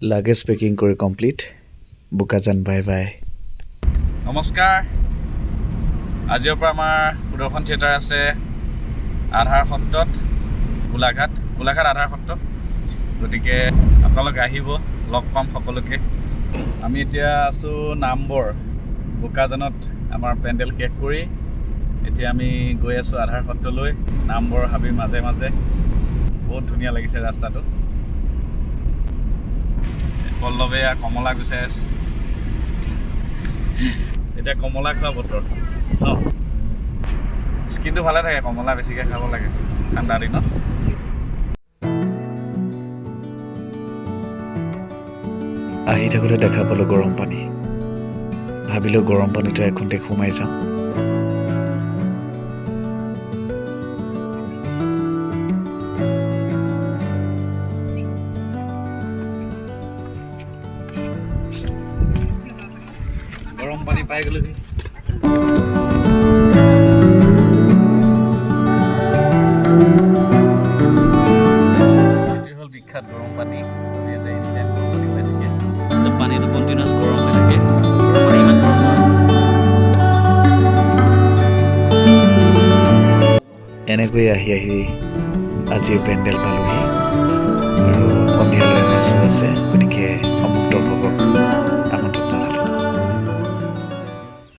Luggage packing কৰি complete Bokajan bye bye নমস্কাৰ। আজিৰ পৰা আমাৰ সুদৰ্শন থিয়েটাৰ আছে আধাৰ সত্ৰত গোলাঘাট। গোলাঘাট আধাৰ সত্ৰ। গতিকে আপোনালোকে আহিব লগ পাম সকলোকে। আমি এতিয়া আছোঁ নামবৰ বোকাজানত আমাৰ পেণ্ডেল শেষ কৰি। এতিয়া আমি গৈ আছোঁ আধাৰ সত্ৰলৈ নামবৰ হাবিৰ মাজে মাজে। বহুত ধুনীয়া লাগিছে ৰাস্তাটো। পল্লৱে এয়া কমলা গুচাই আছে। এতিয়া কমলা খোৱা বতৰ। ন স্কিনটো ভালে থাকে, কমলা বেছিকৈ খাব লাগে, ঠাণ্ডা দিনত। আহি থাকোঁতে দেখা পালোঁ গৰম পানী। ভাবিলোঁ গৰম পানীটো এখন্তে সোমাই যাওঁ। গৰম পানী পাই হ'ল বিখ্যাত গৰম পানী। পানীটো গৰম হৈ থাকে এনেকৈ আহি আহি আজিৰ পেণ্ডেল পালোহি। আৰু সন্ধিয়ালৈ